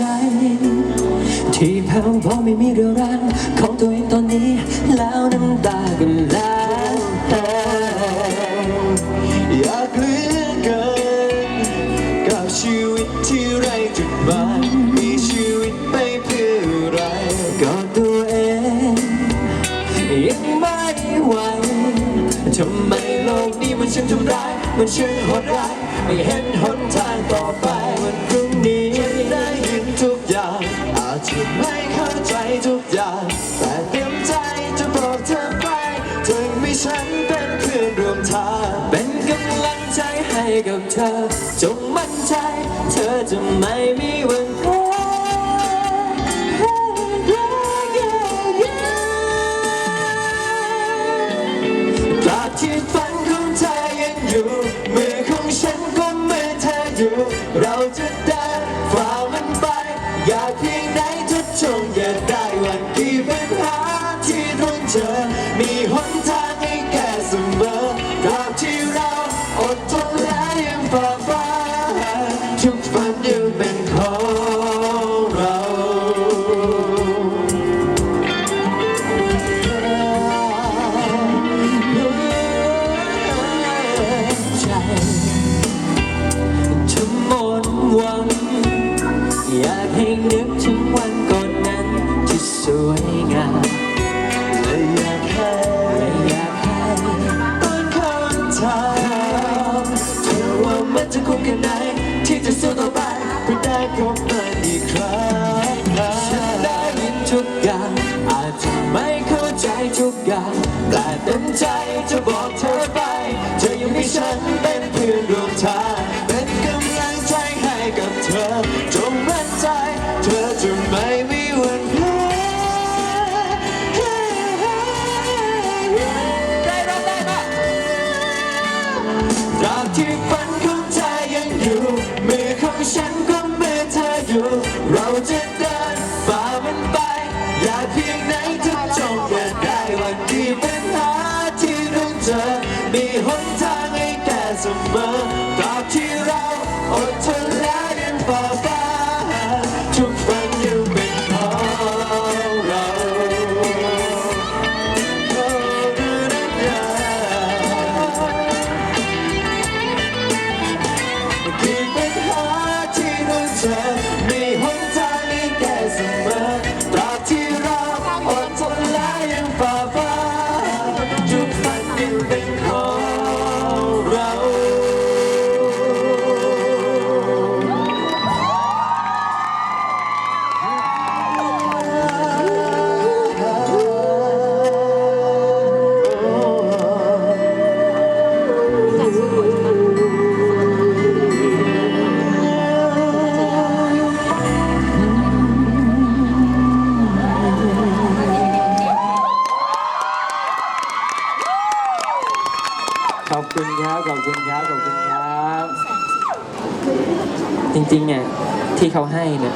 ที่แผ่วเพราะไม่มีเรี่ยวแรงของตัวเองตอนนี้ แล้วน้ำตากันแล้วแต่อยากเหลือเกินกับชีวิตที่ไร้จุดหมายมีชีวิตไปเพื่ออะไรก็ตัวเองยังไม่ไหวทำไมโลกนี้มันช่างทำร้าย มันช่างโหดร้ายไม่เห็นหนทางต่อไปวันรุ่ ฉันเป็นเพื่อนร่วมทางเป็นกำลังใจให้กับเธอ จงมั่นใจ เธอจะไม่มีวันแพ้ตราบที่ฝันของเธอยังอยู่ มือของฉันก็มือเธออยู่ เราจะเดินฝ่ามันไป อยาก อยากให้นึกถึงวันก่อนนั้นที่สวยงามและอยากให้อยากให้ต้นคำถามเธอว่ามันจะคุ้มแค่ไหนที่จะสู้ต่อไปเพื่อได้พบมันอีกครั้ง จะเดินฝ่ามันไป อยากเพียงไหนทุกจงอย่าได้วันที่เป็นหาที่ต้องเจอมีหนทาง ขอบคุณครับ ขอบคุณครับ ขอบคุณครับ จริงๆเนี่ยที่เขาให้เนี่ย